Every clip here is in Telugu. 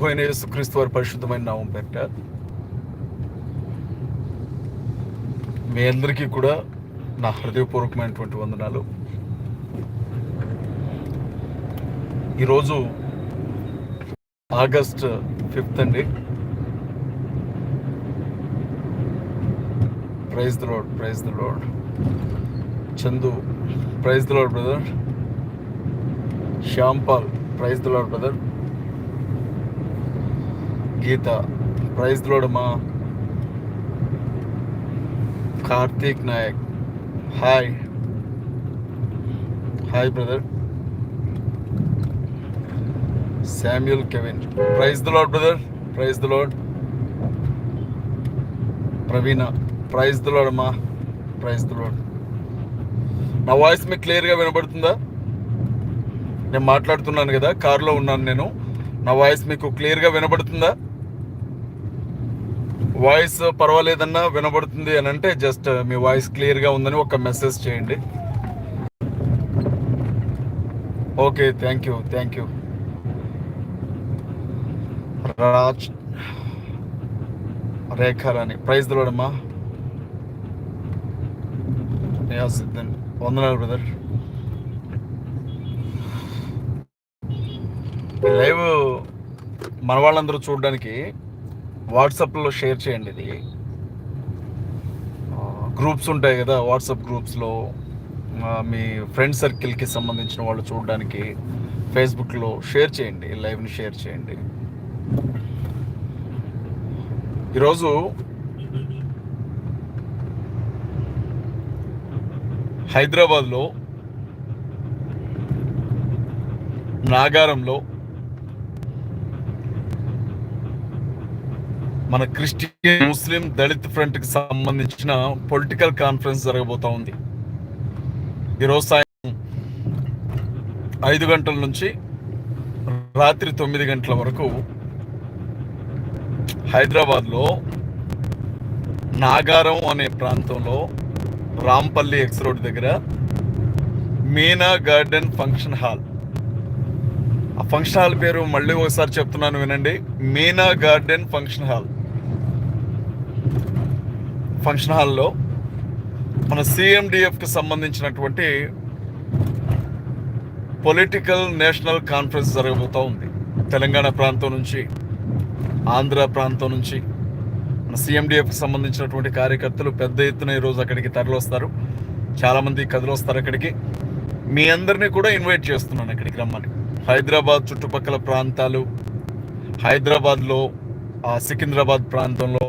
ప్రభు అయిన యేసుక్రీస్తు వారి పరిశుద్ధమైన నామం పెట్ట మీ అందరికీ కూడా నా హృదయపూర్వకమైనటువంటి వందనాలు. ఈరోజు ఆగస్ట్ ఫిఫ్త్ అండి. Praise the lord praise the lord Chandu praise the lord brother. Shyampal praise the lord brother. Geetha praise లోడమా Karthik Nayak. Hi hi brother Samuel Kevin praise the lord brother praise the lord Praveena praise the lord అమ్మా ప్రైజ్ ద లాడ్ నా వాయిస్ మీకు క్లియర్గా వినబడుతుందా? నేను మాట్లాడుతున్నాను కదా కారులో ఉన్నాను నేను. నా వాయిస్ మీకు క్లియర్గా వినబడుతుందా? వాయిస్ పర్వాలేదన్నా వినబడుతుంది అని అంటే జస్ట్ మీ వాయిస్ క్లియర్గా ఉందని ఒక మెసేజ్ చేయండి. Okay thank you thank you Raj Rekharani praise దొరడమ్మా Siddhan వందనాలు బ్రదర్ లైవ్ మన వాళ్ళందరూ చూడడానికి వాట్సాప్లో షేర్ చేయండి ఇది. గ్రూప్స్ ఉంటాయి కదా వాట్సాప్ గ్రూప్స్లో మీ ఫ్రెండ్ సర్కిల్కి సంబంధించిన వాళ్ళు చూడడానికి ఫేస్బుక్లో షేర్ చేయండి లైవ్ని షేర్ చేయండి. ఈరోజు హైదరాబాద్లో నాగారంలో మన క్రిస్టియన్ ముస్లిం దళిత్ ఫ్రంట్కి సంబంధించిన పొలిటికల్ కాన్ఫరెన్స్ జరగబోతా ఉంది. ఈరోజు సాయం ఐదు గంటల నుంచి రాత్రి తొమ్మిది గంటల వరకు హైదరాబాద్లో నాగారం అనే ప్రాంతంలో రాంపల్లి ఎక్స్ రోడ్ దగ్గర మీనా గార్డెన్ ఫంక్షన్ హాల్. ఆ ఫంక్షన్ హాల్ పేరు మళ్ళీ ఒకసారి చెప్తున్నాను వినండి. Meena garden function hall. Function హాల్లో మన సిఎండిఎఫ్కి సంబంధించినటువంటి పొలిటికల్ నేషనల్ కాన్ఫరెన్స్ జరగబోతూ ఉంది. తెలంగాణ ప్రాంతం నుంచి ఆంధ్ర ప్రాంతం నుంచి. మన సిఎండిఎఫ్కి సంబంధించినటువంటి కార్యకర్తలు పెద్ద ఎత్తున ఈరోజు అక్కడికి తరలొస్తారు చాలామంది కదిలొస్తారు అక్కడికి. మీ అందరినీ కూడా ఇన్వైట్ చేస్తున్నాను అక్కడికి రమ్మని. హైదరాబాద్ చుట్టుపక్కల ప్రాంతాలు హైదరాబాద్లో ఆ సికింద్రాబాద్ ప్రాంతంలో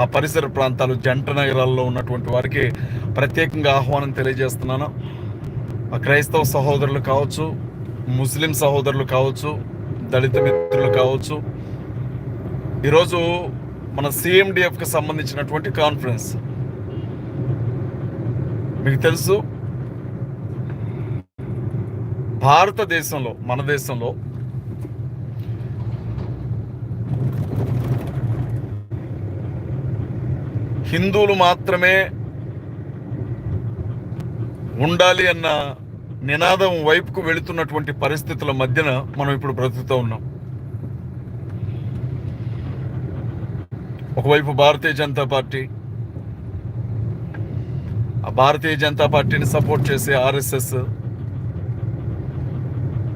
ఆ పరిసర ప్రాంతాలు జంట నగరాల్లో ఉన్నటువంటి వారికి ప్రత్యేకంగా ఆహ్వానం తెలియజేస్తున్నాను. ఆ క్రైస్తవ సహోదరులు కావచ్చు ముస్లిం సహోదరులు కావచ్చు దళిత మిత్రులు కావచ్చు ఈరోజు మన సిఎండిఎఫ్కి సంబంధించినటువంటి కాన్ఫరెన్స్. మీకు తెలుసు భారతదేశంలో మన దేశంలో హిందువులు మాత్రమే ఉండాలి అన్న నినాదం వైపుకు వెళుతున్నటువంటి పరిస్థితుల మధ్యన మనం ఇప్పుడు బ్రతుకుతూ ఉన్నాం. ఒకవైపు భారతీయ జనతా పార్టీ ఆ భారతీయ జనతా పార్టీని సపోర్ట్ చేసే ఆర్ఎస్ఎస్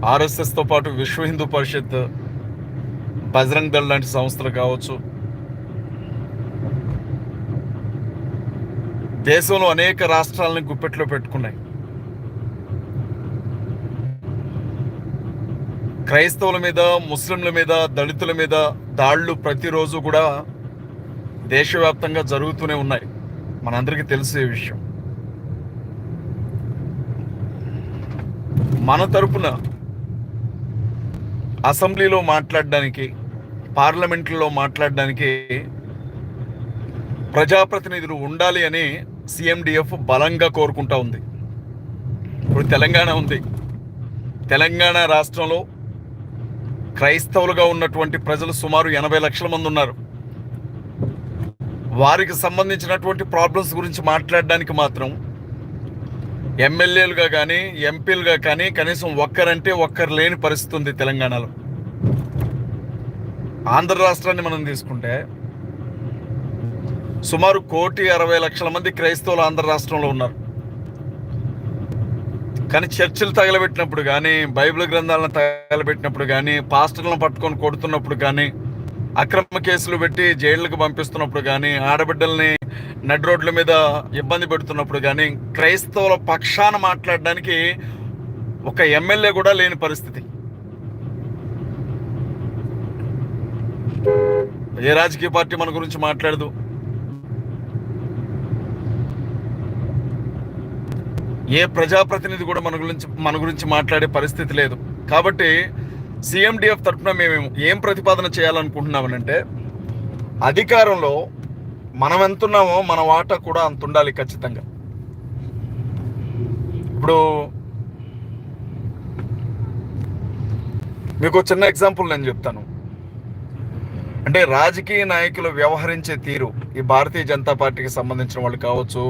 ఆర్ఎస్ఎస్తో పాటు విశ్వ హిందూ పరిషత్ బజరంగ్ దళ్ లాంటి సంస్థలు కావచ్చు దేశంలో అనేక రాష్ట్రాలను గుప్పెట్లో పెట్టుకున్నాయి. క్రైస్తవుల మీద ముస్లింల మీద దళితుల మీద దాడులు ప్రతిరోజు కూడా దేశవ్యాప్తంగా జరుగుతూనే ఉన్నాయి. మనందరికీ తెలిసే విషయం. మన తరపున అసెంబ్లీలో మాట్లాడడానికి పార్లమెంట్లో మాట్లాడడానికి ప్రజాప్రతినిధులు ఉండాలి అని సిఎండిఎఫ్ బలంగా కోరుకుంటా ఉంది. ఇప్పుడు తెలంగాణ ఉంది. తెలంగాణ రాష్ట్రంలో క్రైస్తవులుగా ఉన్నటువంటి ప్రజలు సుమారు ఎనభై లక్షల మంది ఉన్నారు. వారికి సంబంధించినటువంటి ప్రాబ్లమ్స్ గురించి మాట్లాడడానికి మాత్రం ఎమ్మెల్యేలుగా కానీ ఎంపీలుగా కానీ కనీసం ఒక్కరంటే ఒక్కరు లేని పరిస్థితి ఉంది తెలంగాణలో. ఆంధ్ర రాష్ట్రాన్ని మనం తీసుకుంటే సుమారు కోటి అరవై లక్షల మంది క్రైస్తవులు ఆంధ్ర రాష్ట్రంలో ఉన్నారు. కానీ చర్చిలు తగలబెట్టినప్పుడు కానీ బైబిల్ గ్రంథాలను తగలబెట్టినప్పుడు కానీ పాస్టర్లను పట్టుకొని కొడుతున్నప్పుడు కానీ అక్రమ కేసులు పెట్టి జైళ్ళకు పంపిస్తున్నప్పుడు కానీ ఆడబిడ్డల్ని నడి రోడ్ల మీద ఇబ్బంది పెడుతున్నప్పుడు కానీ క్రైస్తవుల పక్షాన మాట్లాడడానికి ఒక ఎమ్మెల్యే కూడా లేని పరిస్థితి. ఏ రాజకీయ పార్టీ మన గురించి మాట్లాడదు? ఏ ప్రజాప్రతినిధి కూడా మన గురించి మన గురించి మాట్లాడే పరిస్థితి లేదు. కాబట్టి సిఎండిఎఫ్ తరఫున మేము ఏం ప్రతిపాదన చేయాలనుకుంటున్నామనంటే అధికారంలో మనం ఎంతున్నామో మన వాటా కూడా అంత ఉండాలి ఖచ్చితంగా. ఇప్పుడు మీకు చిన్న ఎగ్జాంపుల్ నేను చెప్తాను. అంటే రాజకీయ నాయకులు వ్యవహరించే తీరు ఈ భారతీయ జనతా పార్టీకి సంబంధించిన వాళ్ళు కావచ్చు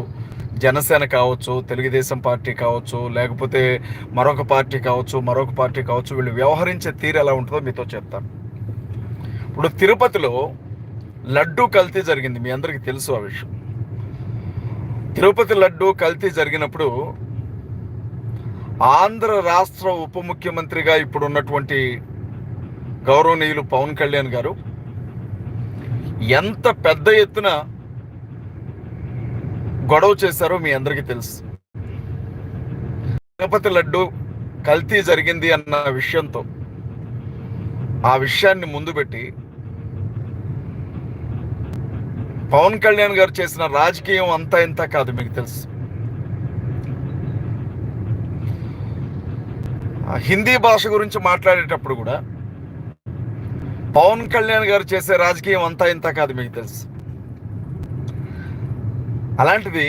జనసేన కావచ్చు తెలుగుదేశం పార్టీ కావచ్చు లేకపోతే మరొక పార్టీ కావచ్చు మరొక పార్టీ కావచ్చు వీళ్ళు వ్యవహరించే తీరు ఎలా ఉంటుందో మీతో చెప్తాను. ఇప్పుడు తిరుపతిలో లడ్డు కల్తీ జరిగింది మీ అందరికీ తెలుసు ఆ విషయం. తిరుపతి లడ్డు కల్తీ జరిగినప్పుడు ఆంధ్ర రాష్ట్ర ఉప ముఖ్యమంత్రిగా ఇప్పుడు ఉన్నటువంటి గౌరవనీయులు పవన్ కళ్యాణ్ గారు ఎంత పెద్ద ఎత్తున గొడవ చేశారో మీ అందరికీ తెలుసు. తిరుపతి లడ్డు కల్తీ జరిగింది అన్న విషయంతో ఆ విషయాన్ని ముందు పెట్టి పవన్ కళ్యాణ్ గారు చేసిన రాజకీయం అంతా ఇంత కాదు మీకు తెలుసు. ఆ హిందీ భాష గురించి మాట్లాడేటప్పుడు కూడా పవన్ కళ్యాణ్ గారు చేసే రాజకీయం అంతా ఇంత కాదు మీకు తెలుసు. అలాంటిది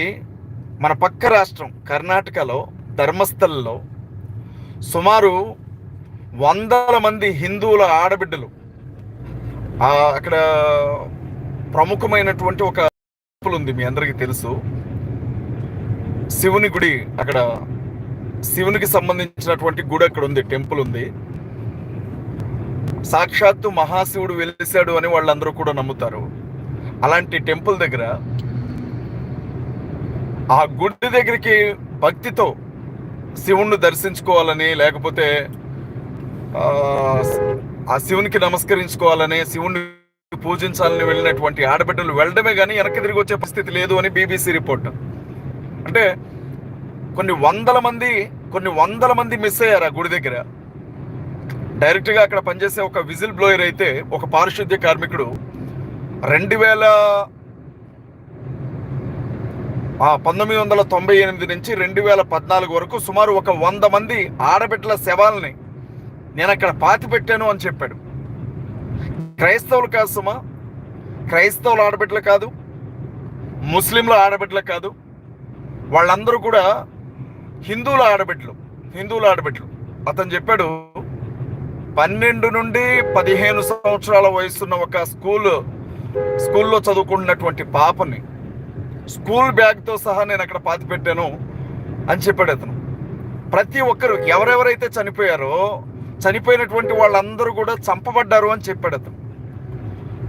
మన పక్క రాష్ట్రం కర్ణాటకలో ధర్మస్థల్లో సుమారు వందల మంది హిందువుల ఆడబిడ్డలు. అక్కడ ప్రముఖమైనటువంటి ఒక టెంపుల్ ఉంది మీ అందరికీ తెలుసు. శివుని గుడి అక్కడ శివునికి సంబంధించినటువంటి గుడి అక్కడ ఉంది టెంపుల్ ఉంది. సాక్షాత్తు మహాశివుడు వెలిసాడు అని వాళ్ళందరూ కూడా నమ్ముతారు. అలాంటి టెంపుల్ దగ్గర ఆ గుడి దగ్గరికి భక్తితో శివుణ్ణి దర్శించుకోవాలని లేకపోతే ఆ, శివునికి నమస్కరించుకోవాలని శివుణ్ణి పూజించాలని వెళ్ళినటువంటి ఆడబిడ్డలు వెళ్ళడమే కానీ వెనక్కి తిరిగి వచ్చే పరిస్థితి లేదు అని బీబీసీ రిపోర్ట్. అంటే కొన్ని వందల మంది కొన్ని వందల మంది మిస్ అయ్యారు ఆ గుడి దగ్గర. డైరెక్ట్గా అక్కడ పనిచేసే ఒక విజిల్ బ్లోయర్ అయితే ఒక పారిశుద్ధ్య కార్మికుడు రెండు వేల పంతొమ్మిది వందల తొంభై ఎనిమిది నుంచి రెండు వేల పద్నాలుగు వరకు సుమారు ఒక వంద మంది ఆడబిడ్డల శవాల్ని నేను అక్కడ పాతి పెట్టాను అని చెప్పాడు. క్రైస్తవులు కాదు సుమా క్రైస్తవుల ఆడబిడ్డలు కాదు ముస్లింల ఆడబిడ్డలు కాదు వాళ్ళందరూ కూడా హిందువుల ఆడబిడ్డలు హిందువుల ఆడబిడ్డలు. అతను చెప్పాడు పన్నెండు నుండి పదిహేను సంవత్సరాల వయసున్న ఒక స్కూల్ స్కూల్లో చదువుకుంటున్నటువంటి పాపని స్కూల్ బ్యాగ్తో సహా నేను అక్కడ పాతి పెట్టాను అని చెప్పాడు అతను. ప్రతి ఒక్కరు ఎవరెవరైతే చనిపోయారో చనిపోయినటువంటి వాళ్ళందరూ కూడా చంపబడ్డారు అని చెప్పాడు అతను.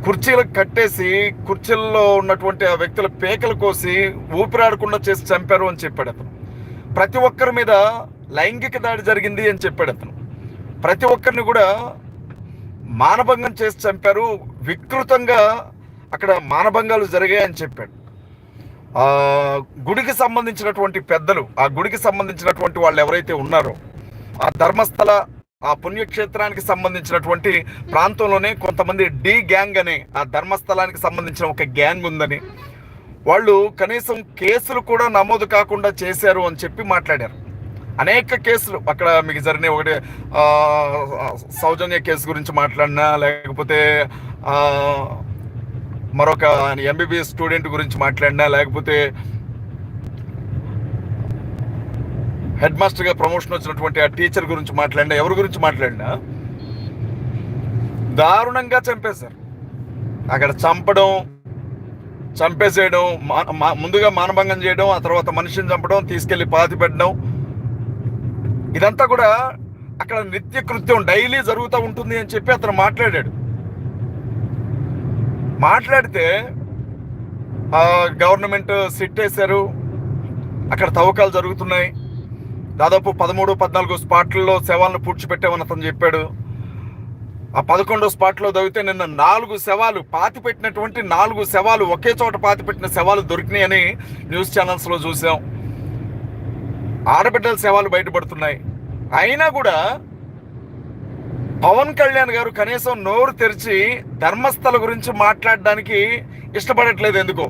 కుర్చీలకు కట్టేసి కుర్చీల్లో ఉన్నటువంటి ఆ వ్యక్తుల పేకలు కోసి ఊపిరాడకుండా చేసి చంపారు అని చెప్పాడు అతను. ప్రతి ఒక్కరి మీద లైంగిక దాడి జరిగింది అని చెప్పాడు అతను. ప్రతి ఒక్కరిని కూడా మానభంగం చేసి చంపారు. వికృతంగా అక్కడ మానభంగాలు జరిగాయని చెప్పాడు. ఆ గుడికి సంబంధించినటువంటి పెద్దలు ఆ గుడికి సంబంధించినటువంటి వాళ్ళు ఎవరైతే ఉన్నారో ఆ ధర్మస్థల ఆ పుణ్యక్షేత్రానికి సంబంధించినటువంటి ప్రాంతంలోనే కొంతమంది డి గ్యాంగ్ అనే ఆ ధర్మస్థలానికి సంబంధించిన ఒక గ్యాంగ్ ఉందని వాళ్ళు కనీసం కేసులు కూడా నమోదు కాకుండా చేశారు అని చెప్పి మాట్లాడారు. అనేక కేసులు అక్కడ మీకు జరిగిన ఒకటి సౌజన్య కేసు గురించి మాట్లాడినా లేకపోతే మరొక ఎంబీబీఎస్ స్టూడెంట్ గురించి మాట్లాడినా లేకపోతే హెడ్ మాస్టర్గా ప్రమోషన్ వచ్చినటువంటి ఆ టీచర్ గురించి మాట్లాడినా ఎవరి గురించి మాట్లాడినా దారుణంగా చంపేశారు. అక్కడ చంపడం చంపేసేయడం మా- మా- ముందుగా మానభంగం చేయడం ఆ తర్వాత మనిషిని చంపడం తీసుకెళ్ళి పాతి పెట్టడం ఇదంతా కూడా అక్కడ నిత్య కృత్యం డైలీ జరుగుతూ ఉంటుంది అని చెప్పి అతను మాట్లాడాడు. మాట్లాడితే గవర్నమెంట్ సిట్ వేశారు. అక్కడ తవ్వకాలు జరుగుతున్నాయి. దాదాపు పదమూడు పద్నాలుగు స్పాట్లలో శవాలను పూడ్చిపెట్టామని అతను చెప్పాడు. ఆ పదకొండో స్పాట్లో దొరికితే నిన్న నాలుగు శవాలు పాతి పెట్టినటువంటి నాలుగు శవాలు ఒకే చోట పాతి పెట్టిన శవాలు దొరికినాయని న్యూస్ ఛానల్స్లో చూసాం. ఆడబిడ్డల శవాలు బయటపడుతున్నాయి. అయినా కూడా పవన్ కళ్యాణ్ గారు కనీసం నోరు తెరిచి ధర్మస్థల గురించి మాట్లాడడానికి ఇష్టపడట్లేదు ఎందుకో.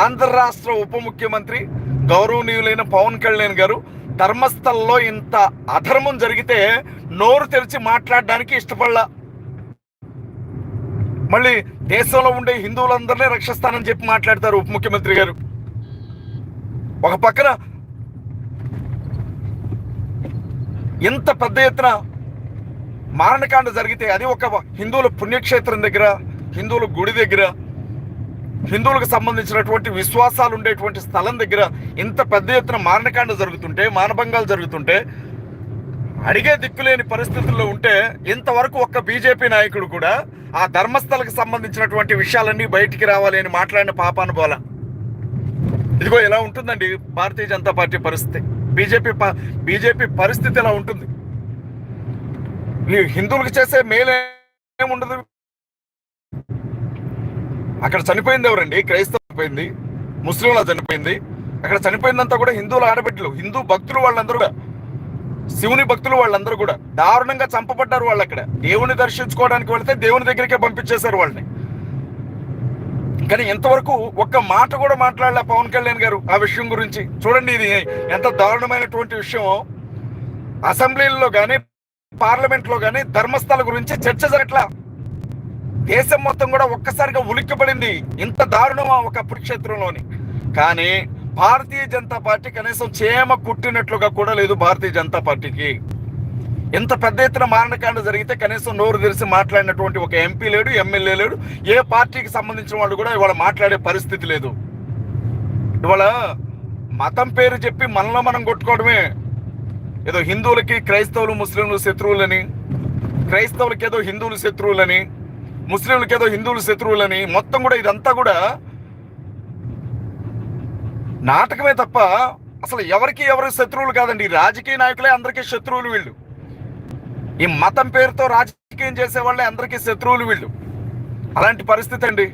ఆంధ్ర రాష్ట్ర ఉప ముఖ్యమంత్రి గౌరవనీయులైన పవన్ కళ్యాణ్ గారు ధర్మస్థల్లో ఇంత అధర్మం జరిగితే నోరు తెరిచి మాట్లాడడానికి ఇష్టపడలా. మళ్ళీ దేశంలో ఉండే హిందువులందరినీ రక్షిస్తానని చెప్పి మాట్లాడతారు ఉప ముఖ్యమంత్రి గారు. ఒక పక్కన ఇంత పెద్ద ఎత్తున మారణకాండ జరిగితే అది ఒక హిందువుల పుణ్యక్షేత్రం దగ్గర హిందువుల గుడి దగ్గర హిందువులకు సంబంధించినటువంటి విశ్వాసాలు ఉండేటువంటి స్థలం దగ్గర ఇంత పెద్ద ఎత్తున మారణకాండ జరుగుతుంటే మానభంగాలు జరుగుతుంటే అడిగే దిక్కులేని పరిస్థితుల్లో ఉంటే ఇంతవరకు ఒక్క బీజేపీ నాయకుడు కూడా ఆ ధర్మస్థలకు సంబంధించినటువంటి విషయాలన్నీ బయటికి రావాలి అని మాట్లాడిన పాపాను బోల ఇదిగో ఇలా ఉంటుందండి భారతీయ జనతా పార్టీ పరిస్థితి. బీజేపీ బీజేపీ పరిస్థితి ఇలా ఉంటుంది. నీ హిందువులకు చేసే మేలేముండదు అక్కడ చనిపోయింది ఎవరండి? క్రైస్తవ చనిపోయింది ముస్లింల చనిపోయింది. అక్కడ చనిపోయిందంతా కూడా హిందువుల ఆడబిడ్డలు హిందూ భక్తులు వాళ్ళందరూ కూడా. శివుని భక్తులు వాళ్ళందరూ కూడా. దారుణంగా చంపబడ్డారు వాళ్ళు అక్కడ. దేవుని దర్శించుకోవడానికి వెళితే దేవుని దగ్గరికే పంపించేశారు వాళ్ళని. కానీ ఇంతవరకు ఒక్క మాట కూడా మాట్లాడలే పవన్ కళ్యాణ్ గారు ఆ విషయం గురించి. చూడండి ఇది ఎంత దారుణమైనటువంటి విషయం. అసెంబ్లీలో కానీ పార్లమెంట్లో కానీ ధర్మస్థల గురించి చర్చ జరగట్లా? దేశం మొత్తం కూడా ఒక్కసారిగా ఉలిక్కిపడింది. ఇంత దారుణమా ఒక కురుక్షేత్రంలోని? కానీ భారతీయ జనతా పార్టీ కనీసం చేమ కుట్టినట్లుగా కూడా లేదు భారతీయ జనతా పార్టీకి. ఇంత పెద్ద ఎత్తున మారణకాండ జరిగితే కనీసం నోరు తెరిచి మాట్లాడినటువంటి ఒక ఎంపీ లేడు ఎమ్మెల్యే లేడు ఏ పార్టీకి సంబంధించిన వాళ్ళు కూడా ఇవాళ మాట్లాడే పరిస్థితి లేదు. ఇవాళ మతం పేరు చెప్పి మనలో మనం కొట్టుకోవడమే. ఏదో హిందువులకి క్రైస్తవులు ముస్లింలు శత్రువులని క్రైస్తవులకి ఏదో హిందువులు శత్రువులని ముస్లింలకి ఏదో హిందువులు శత్రువులని మొత్తం కూడా ఇదంతా కూడా నాటకమే తప్ప అసలు ఎవరికి ఎవరు శత్రువులు కాదండి. రాజకీయ నాయకులే అందరికీ శత్రువులు వీళ్ళు. ఈ మతం పేరుతో రాజకీయం చేసే వాళ్ళే అందరికీ శత్రువులు వీళ్ళు. అలాంటి పరిస్థితి అండి.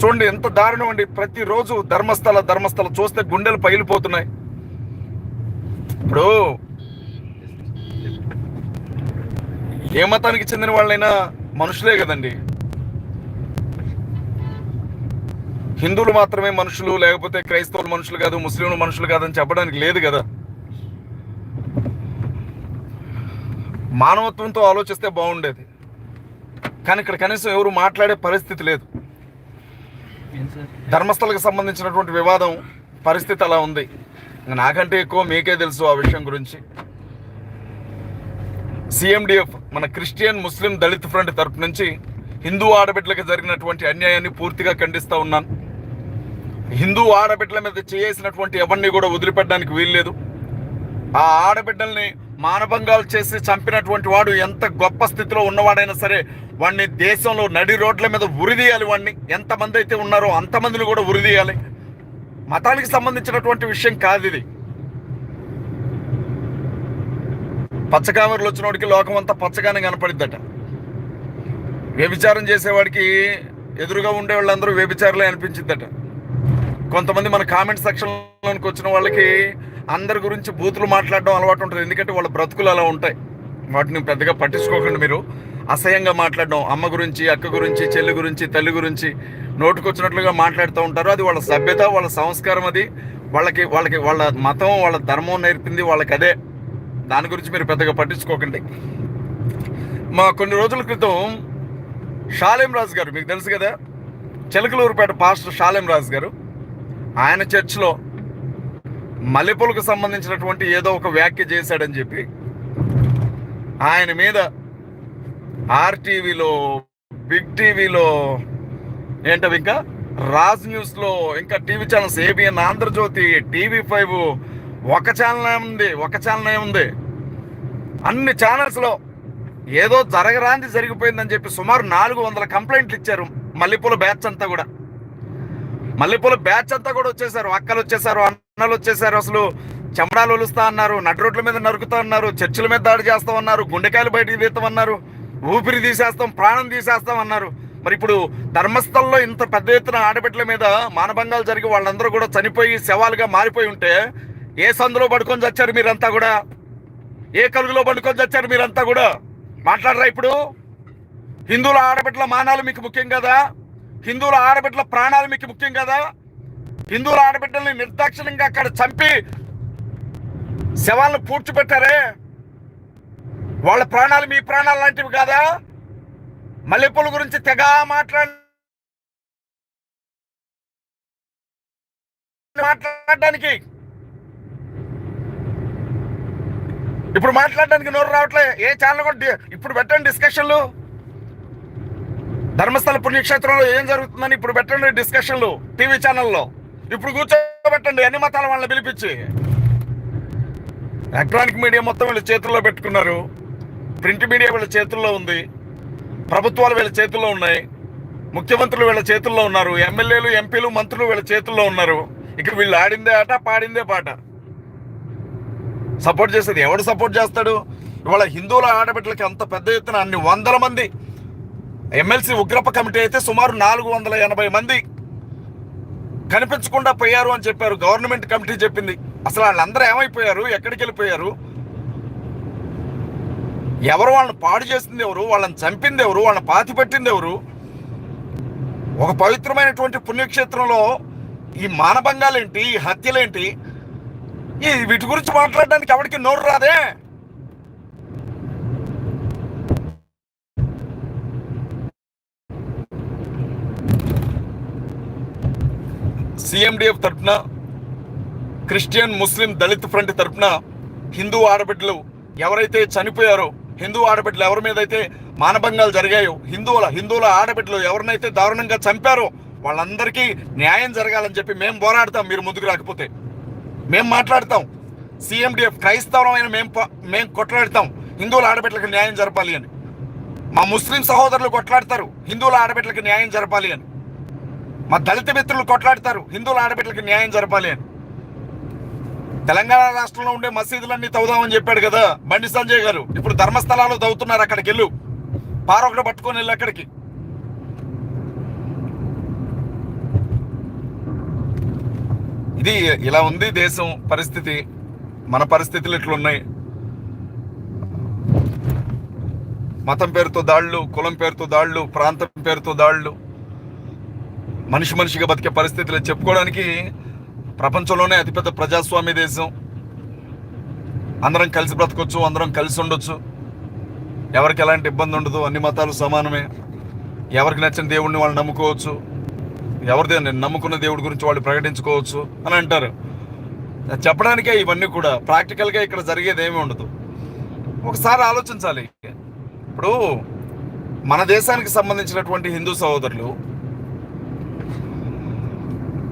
చూడండి ఎంత దారుణం అండి. ప్రతిరోజు ధర్మస్థల ధర్మస్థల చూస్తే గుండెలు పగిలిపోతున్నాయి. ఇప్పుడు ఏ మతానికి చెందిన వాళ్ళైనా మనుషులే కదండి. హిందువులు మాత్రమే మనుషులు లేకపోతే క్రైస్తవులు మనుషులు కాదు ముస్లింలు మనుషులు కాదని చెప్పడానికి లేదు కదా. మానవత్వంతో ఆలోచిస్తే బాగుండేది. కానీ ఇక్కడ కనీసం ఎవరు మాట్లాడే పరిస్థితి లేదు. ధర్మస్థలకు సంబంధించినటువంటి వివాదం పరిస్థితి అలా ఉంది. నాకంటే ఎక్కువ మీకే తెలుసు ఆ విషయం గురించి. సిఎండిఎఫ్ మన క్రిస్టియన్ ముస్లిం దళిత్ ఫ్రంట్ తరపు నుంచి హిందూ ఆడబిడ్డలకు జరిగినటువంటి అన్యాయాన్ని పూర్తిగా ఖండిస్తూ ఉన్నాను హిందూ ఆడబిడ్డల మీద చేసినటువంటి ఎవరిని కూడా వదిలిపెట్టడానికి వీల్లేదు. ఆ ఆడబిడ్డల్ని మానభంగాలు చేసి చంపినటువంటి వాడు ఎంత గొప్ప స్థితిలో ఉన్నవాడైనా సరే వాడిని దేశంలో నడి రోడ్ల మీద ఉరిదీయాలి వాడిని ఎంతమంది అయితే ఉన్నారో అంతమందిని కూడా ఉరిదీయాలి. మతానికి సంబంధించినటువంటి విషయం కాదు ఇది. పచ్చకామెరలు వచ్చినోడికి లోకం అంతా పచ్చగానే కనపడిద్దట. వ్యభిచారం చేసేవాడికి ఎదురుగా ఉండే వాళ్ళందరూ వ్యభిచారులే అనిపించిద్దట. కొంతమంది మన కామెంట్ సెక్షన్లోనికి వచ్చిన వాళ్ళకి అందరి గురించి బూతులు మాట్లాడడం అలవాటు ఉంటుంది. ఎందుకంటే వాళ్ళ బ్రతుకులు అలా ఉంటాయి. వాటిని పెద్దగా పట్టించుకోకండి మీరు. అసహ్యంగా మాట్లాడడం అమ్మ గురించి అక్క గురించి చెల్లి గురించి తల్లి గురించి నోటుకొచ్చినట్లుగా మాట్లాడుతూ ఉంటారు. అది వాళ్ళ సభ్యత వాళ్ళ సంస్కారం అది. వాళ్ళకి వాళ్ళకి వాళ్ళ మతం వాళ్ళ ధర్మం నేర్పింది వాళ్ళకి అదే. దాని గురించి మీరు పెద్దగా పట్టించుకోకండి. మా కొన్ని రోజుల క్రితం షాలేం రాజు గారు మీకు తెలుసు కదా చిలకలూరుపేట పాస్టర్ షాలేం రాజు గారు ఆయన చర్చ్లో మల్లెపూలకు సంబంధించినటువంటి ఏదో ఒక వ్యాఖ్య చేశాడని చెప్పి ఆయన మీద ఆర్టీవీలో బిగ్ టీవీలో ఏంటవి ఇంకా? రాజ్ న్యూస్లో ఇంకా TV channels ABN Andhra Jyothi TV five ఒక ఛానల్ ఉంది ఒక ఛానల్ ఉంది. అన్ని ఛానల్స్లో ఏదో జరగరాంది జరిగిపోయిందని చెప్పి సుమారు నాలుగు వందల కంప్లైంట్లు ఇచ్చారు. మల్లెపూల బ్యాచ్ అంతా కూడా. మల్లెపూల బ్యాచ్ అంతా కూడా వచ్చేసారు. అక్కలు వచ్చేసారు అన్నలు వచ్చేసారు. అసలు చెమడాలు ఒలుస్తా అన్నారు నడు రోడ్ల మీద నరుకుతా ఉన్నారు చర్చిల మీద దాడి చేస్తా ఉన్నారు గుండెకాయలు బయటికి తీస్తామన్నారు. ఊపిరి తీసేస్తాం ప్రాణం తీసేస్తాం అన్నారు. మరి ఇప్పుడు ధర్మస్థలంలో ఇంత పెద్ద ఎత్తున ఆడబిడ్డల మీద మానభంగాలు జరిగి వాళ్ళందరూ కూడా చనిపోయి శవాలుగా మారిపోయి ఉంటే ఏ సందులో పడుకొని చచ్చారు మీరంతా కూడా? ఏ కలుగులో పడుకొని చచ్చారు మీరంతా కూడా? మాట్లాడరా ఇప్పుడు? హిందువుల ఆడబిడ్డల మానాలు మీకు ముఖ్యం కదా? హిందువుల ఆడబిడ్డల ప్రాణాలు మీకు ముఖ్యం కదా? హిందువుల ఆడబిడ్డల్ని నిర్దాక్షిణ్యంగా అక్కడ చంపి శవాలను పూడ్చిపెట్టారే? వాళ్ళ ప్రాణాలు మీ ప్రాణాలు లాంటివి కాదా? మల్లెపూల గురించి తెగ మాట్లాడ మాట్లాడడానికి. ఇప్పుడు మాట్లాడడానికి నోరు రావట్లే. ఏ ఛానల్ కూడా ఇప్పుడు పెట్టండి డిస్కషన్లు ధర్మస్థల పుణ్యక్షేత్రంలో ఏం జరుగుతుందని ఇప్పుడు పెట్టండి డిస్కషన్లు టీవీ ఛానల్లో ఇప్పుడు కూర్చోబెట్టండి అన్ని మతాల వాళ్ళని పిలిపించి. ఎలక్ట్రానిక్ మీడియా మొత్తం వీళ్ళు చేతుల్లో పెట్టుకున్నారు. ప్రింట్ మీడియా వీళ్ళ చేతుల్లో ఉంది ప్రభుత్వాలు వీళ్ళ చేతుల్లో ఉన్నాయి ముఖ్యమంత్రులు వీళ్ళ చేతుల్లో ఉన్నారు ఎమ్మెల్యేలు ఎంపీలు మంత్రులు వీళ్ళ చేతుల్లో ఉన్నారు. ఇక వీళ్ళు ఆడిందే ఆట పాడిందే పాట. సపోర్ట్ చేసేది ఎవడు సపోర్ట్ చేస్తాడు? ఇవాళ హిందువుల ఆడబిడ్డలకి అంత పెద్ద ఎత్తున అన్ని వందల మంది ఎమ్మెల్సీ ఉగ్రప కమిటీ అయితే సుమారు నాలుగు వందల ఎనభై మంది కనిపించకుండా పోయారు అని చెప్పారు. గవర్నమెంట్ కమిటీ చెప్పింది. అసలు వాళ్ళందరూ ఏమైపోయారు? ఎక్కడికి వెళ్ళిపోయారు? ఎవరు వాళ్ళని పాడు చేసింది ఎవరు? వాళ్ళని చంపింది ఎవరు? వాళ్ళని పాతి పెట్టింది ఎవరు? ఒక పవిత్రమైనటువంటి పుణ్యక్షేత్రంలో ఈ మానభంగాలేంటి ఈ హత్యలేంటి? ఈ వీటి గురించి మాట్లాడడానికి ఎవరికి నోరు రాదే? సిఎండిఎఫ్ తరఫున క్రిస్టియన్ ముస్లిం దళిత్ ఫ్రంట్ తరఫున హిందూ ఆడబిడ్డలు ఎవరైతే చనిపోయారో హిందూ ఆడబిడ్డలు ఎవరి మీద అయితే మానభంగాలు జరిగాయో హిందువుల హిందువుల ఆడబిడ్డలు ఎవరినైతే దారుణంగా చంపారో వాళ్ళందరికీ న్యాయం జరగాలని చెప్పి మేము పోరాడతాం మీరు ముందుకు రాకపోతే. మేము మాట్లాడతాం. సీఎండిఎఫ్ క్రైస్తవమైన మేము మేము కొట్లాడతాం. హిందువుల ఆడబిడ్డలకు న్యాయం జరపాలి అని. మా ముస్లిం సహోదరులు కొట్లాడతారు హిందువుల ఆడబిడ్డలకు న్యాయం జరపాలి అని. మా దళిత మిత్రులు కొట్లాడతారు హిందువుల ఆడబిడ్డలకు న్యాయం జరపాలి అని. తెలంగాణ రాష్ట్రంలో ఉండే మసీదులన్నీ తవ్వుదామని చెప్పాడు కదా బండి సంజయ్ గారు. ఇప్పుడు ధర్మస్థలాలు తవ్వుతున్నారు అక్కడికి వెళ్ళు. పారొకటి పట్టుకొని వెళ్ళి అక్కడికి. ఇది ఇలా ఉంది దేశం పరిస్థితి. మన పరిస్థితులు ఇట్లున్నాయి. మతం పేరుతో దాళ్ళు కులం పేరుతో దాళ్ళు ప్రాంతం పేరుతో దాళ్ళు. మనిషి మనిషిగా బతికే పరిస్థితులు చెప్పుకోవడానికి ప్రపంచంలోనే అతిపెద్ద ప్రజాస్వామ్య దేశం. అందరం కలిసి బ్రతకొచ్చు అందరం కలిసి ఉండొచ్చు. ఎవరికి ఎలాంటి ఇబ్బంది ఉండదు అన్ని మతాలు సమానమే. ఎవరికి నచ్చిన దేవుడిని వాళ్ళు నమ్ముకోవచ్చు. ఎవరిదే నేను నమ్ముకున్న దేవుడి గురించి వాళ్ళు ప్రకటించుకోవచ్చు అని అంటారు. చెప్పడానికే ఇవన్నీ కూడా ప్రాక్టికల్గా ఇక్కడ జరిగేది ఏమీ ఉండదు. ఒకసారి ఆలోచించాలి. ఇప్పుడు మన దేశానికి సంబంధించినటువంటి హిందూ సహోదరులు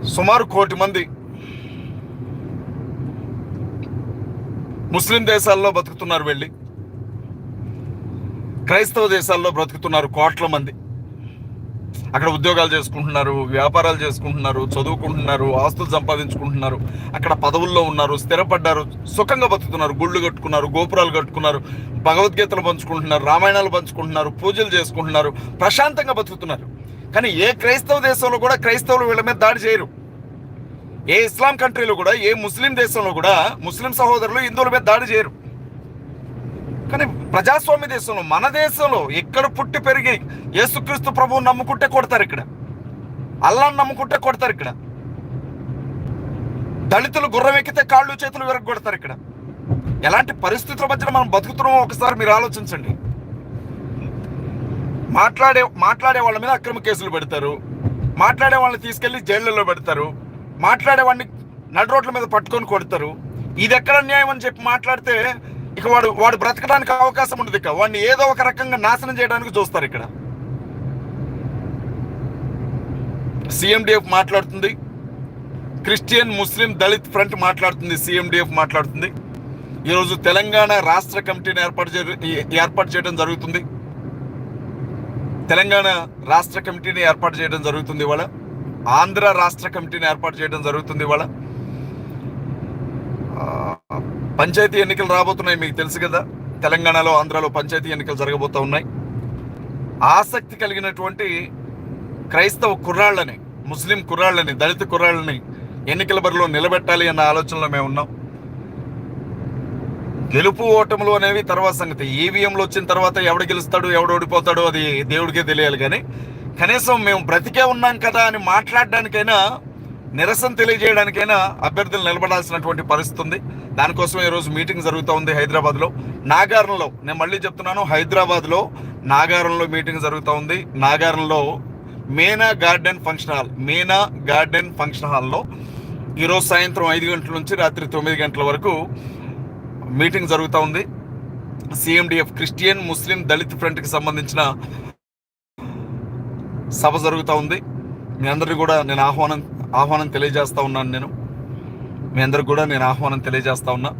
సుమారు కోటి మంది ముస్లిం దేశాల్లో బతుకుతున్నారు వెళ్ళి. క్రైస్తవ దేశాల్లో బ్రతుకుతున్నారు కోట్ల మంది. అక్కడ ఉద్యోగాలు చేసుకుంటున్నారు వ్యాపారాలు చేసుకుంటున్నారు చదువుకుంటున్నారు ఆస్తులు సంపాదించుకుంటున్నారు అక్కడ పదవుల్లో ఉన్నారు స్థిరపడ్డారు సుఖంగా బతుకుతున్నారు గుళ్ళు కట్టుకున్నారు గోపురాలు కట్టుకున్నారు భగవద్గీతలు పంచుకుంటున్నారు రామాయణాలు పంచుకుంటున్నారు పూజలు చేసుకుంటున్నారు ప్రశాంతంగా బతుకుతున్నారు కానీ ఏ క్రైస్తవ దేశంలో కూడా క్రైస్తవులు వీళ్ళ మీద దాడి చేయరు. ఏ ఇస్లాం కంట్రీలో కూడా ఏ ముస్లిం దేశంలో కూడా ముస్లిం సహోదరులు హిందువుల మీద దాడి చేయరు. కానీ ప్రజాస్వామ్య దేశంలో మన దేశంలో ఎక్కడ పుట్టి పెరిగి యేసుక్రీస్తు ప్రభువు నమ్ముకుంటే కొడతారు ఇక్కడ. అల్లాన్ని నమ్ముకుంటే కొడతారు ఇక్కడ. దళితులు గుర్రం ఎక్కితే కాళ్ళు చేతులు విరగొడతారు ఇక్కడ. ఎలాంటి పరిస్థితుల మధ్యన మనం బతుకుతున్నామో ఒకసారి మీరు ఆలోచించండి. మాట్లాడే మాట్లాడే వాళ్ళ మీద అక్రమ కేసులు పెడతారు. మాట్లాడే వాళ్ళని తీసుకెళ్ళి జైళ్ళలో పెడతారు. మాట్లాడేవాడిని నడు రోడ్ల మీద పట్టుకొని కొడతారు. ఇది ఎక్కడ న్యాయం అని చెప్పి మాట్లాడితే ఇక వాడు వాడు బ్రతకడానికి అవకాశం ఉండదు ఇక. వాడిని ఏదో ఒక రకంగా నాశనం చేయడానికి చూస్తారు ఇక్కడ. సిఎండిఎఫ్ మాట్లాడుతుంది. క్రిస్టియన్ ముస్లిం దళిత్ ఫ్రంట్ మాట్లాడుతుంది. సిఎండిఎఫ్ మాట్లాడుతుంది. ఈరోజు తెలంగాణ రాష్ట్ర కమిటీని ఏర్పాటు చే ఏర్పాటు చేయడం జరుగుతుంది. తెలంగాణ రాష్ట్ర కమిటీని ఏర్పాటు చేయడం జరుగుతుంది ఇవాళ. ఆంధ్ర రాష్ట్ర కమిటీని ఏర్పాటు చేయడం జరుగుతుంది ఇవాళ. పంచాయతీ ఎన్నికలు రాబోతున్నాయి మీకు తెలుసు కదా. తెలంగాణలో ఆంధ్రాలో పంచాయతీ ఎన్నికలు జరగబోతూ ఉన్నాయి. ఆసక్తి కలిగినటువంటి క్రైస్తవ కుర్రాళ్ళని ముస్లిం కుర్రాళ్ళని దళిత కుర్రాళ్ళని ఎన్నికల బరిలో నిలబెట్టాలి అన్న ఆలోచనలో మేము ఉన్నాం. గెలుపు ఓటములు అనేవి తర్వాత సంగతి. ఈవీఎంలు వచ్చిన తర్వాత ఎవడు గెలుస్తాడు ఎవడు ఓడిపోతాడో అది దేవుడికే తెలియాలి కానీ కనీసం మేము బ్రతికే ఉన్నాం కదా అని మాట్లాడడానికైనా నిరసన తెలియజేయడానికైనా అభ్యర్థులు నిలబడాల్సినటువంటి పరిస్థితి ఉంది. దానికోసం ఈరోజు మీటింగ్ జరుగుతూ ఉంది హైదరాబాద్లో. నాగారంలో నేను మళ్ళీ చెప్తున్నాను హైదరాబాద్లో నాగారంలో మీటింగ్ జరుగుతూ ఉంది. నాగారంలో Mena garden function hall Mena garden function హాల్లో ఈరోజు సాయంత్రం ఐదు గంటల నుంచి రాత్రి తొమ్మిది గంటల వరకు మీటింగ్ జరుగుతూ ఉంది. సిఎండిఎఫ్ క్రిస్టియన్ ముస్లిం దళిత్ ఫ్రంట్కి సంబంధించిన సభ జరుగుతూ ఉంది. మీ అందరికీ కూడా నేను ఆహ్వానం ఆహ్వానం తెలియజేస్తూ ఉన్నాను నేను. మీ అందరికి కూడా నేను ఆహ్వానం తెలియజేస్తూ ఉన్నా.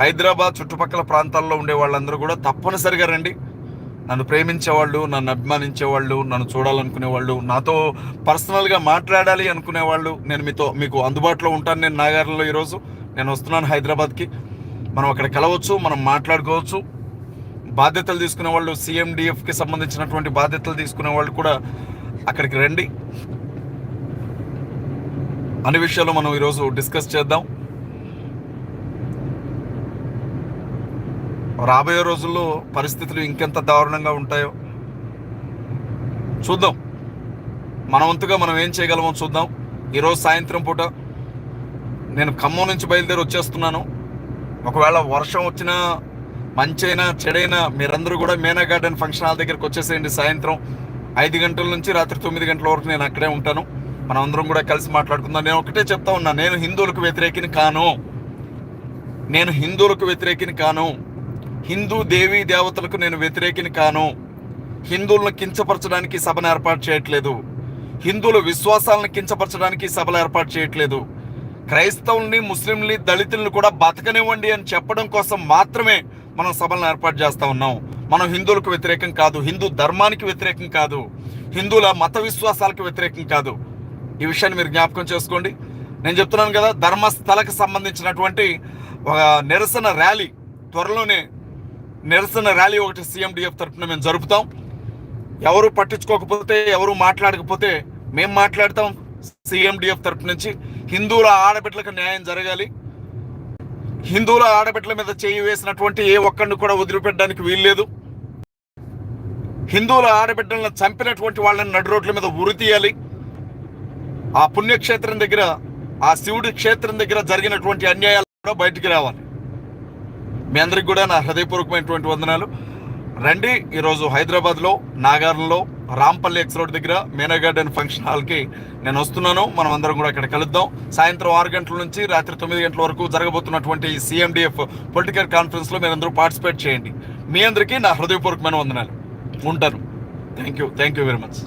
హైదరాబాద్ చుట్టుపక్కల ప్రాంతాల్లో ఉండే వాళ్ళందరూ కూడా తప్పనిసరిగా రండి. నన్ను ప్రేమించేవాళ్ళు నన్ను అభిమానించేవాళ్ళు నన్ను చూడాలనుకునే వాళ్ళు నాతో పర్సనల్గా మాట్లాడాలి అనుకునే వాళ్ళు నేను మీతో మీకు అందుబాటులో ఉంటాను నేను నాగార్లో ఈరోజు. నేను వస్తున్నాను హైదరాబాద్కి. మనం అక్కడ కలవచ్చు మనం మాట్లాడుకోవచ్చు. బాధ్యతలు తీసుకునే వాళ్ళు సిఎండిఎఫ్కి సంబంధించినటువంటి బాధ్యతలు తీసుకునే వాళ్ళు కూడా అక్కడికి రండి. అన్ని విషయాలు మనం ఈరోజు డిస్కస్ చేద్దాం. రాబోయే రోజుల్లో పరిస్థితులు ఇంకెంత దారుణంగా ఉంటాయో చూద్దాం. మన వంతుగా మనం ఏం చేయగలమో చూద్దాం. ఈరోజు సాయంత్రం పూట నేను ఖమ్మం నుంచి బయలుదేరి వచ్చేస్తున్నాను. ఒకవేళ వర్షం వచ్చినా మంచైనా చెడైనా మీరందరూ కూడా మేనా గార్డెన్ ఫంక్షన్ హాల్ దగ్గరికి వచ్చేసేయండి సాయంత్రం. ఐదు గంటల నుంచి రాత్రి తొమ్మిది గంటల వరకు నేను అక్కడే ఉంటాను. మనం అందరం కూడా కలిసి మాట్లాడుకుందాం. నేను ఒకటే చెప్తా ఉన్నా నేను హిందువులకు వ్యతిరేకిని కాను. నేను హిందువులకు వ్యతిరేకిని కాను. హిందూ దేవీ దేవతలకు నేను వ్యతిరేకిని కాను. హిందువులను కించపరచడానికి సభను ఏర్పాటు చేయట్లేదు. హిందువుల విశ్వాసాలను కించపరచడానికి సభలు ఏర్పాటు చేయట్లేదు. క్రైస్తవుల్ని ముస్లింలని దళితులను కూడా బతకనివ్వండి అని చెప్పడం కోసం మాత్రమే మనం సభలను ఏర్పాటు చేస్తా ఉన్నాం. మనం హిందువులకు వ్యతిరేకం కాదు హిందూ ధర్మానికి వ్యతిరేకం కాదు హిందువుల మత విశ్వాసాలకు వ్యతిరేకం కాదు. ఈ విషయాన్ని మీరు జ్ఞాపకం చేసుకోండి. నేను చెప్తున్నాను కదా ధర్మస్థలకు సంబంధించినటువంటి ఒక నిరసన ర్యాలీ త్వరలోనే నిరసన ర్యాలీ ఒకటి సీఎండిఎఫ్ తరఫున మేము జరుపుతాం. ఎవరు పట్టించుకోకపోతే ఎవరు మాట్లాడకపోతే మేము మాట్లాడతాం సీఎండిఎఫ్ తరపు నుంచి. హిందువుల ఆడబిడ్డలకు న్యాయం జరగాలి. హిందువుల ఆడబిడ్డల మీద చేయి వేసినటువంటి ఏ ఒక్కడిని కూడా వదిలిపెట్టడానికి వీల్లేదు. హిందువుల ఆడబిడ్డలను చంపినటువంటి వాళ్ళని నడు రోడ్ల మీద ఉరి తీయాలి. ఆ పుణ్యక్షేత్రం దగ్గర ఆ శివుడి క్షేత్రం దగ్గర జరిగినటువంటి అన్యాయాలు కూడా బయటికి రావాలి. మీ అందరికి కూడా నా హృదయపూర్వకమైనటువంటి వందనాలు. రండి ఈరోజు హైదరాబాద్లో నాగారంలో రాంపల్లి ఎక్స్ రోడ్ దగ్గర మేనా గార్డెన్ ఫంక్షన్ హాల్కి నేను వస్తున్నాను. మనం అందరం కూడా అక్కడ కలుద్దాం. సాయంత్రం ఆరు గంటల నుంచి రాత్రి తొమ్మిది గంటల వరకు జరగబోతున్నటువంటి సిఎండిఎఫ్ పొలిటికల్ కాన్ఫరెన్స్లో మీరందరూ పార్టిసిపేట్ చేయండి. మీ అందరికీ నా హృదయపూర్వకమైన వందనాలు. ఉంటాను thank you thank you very much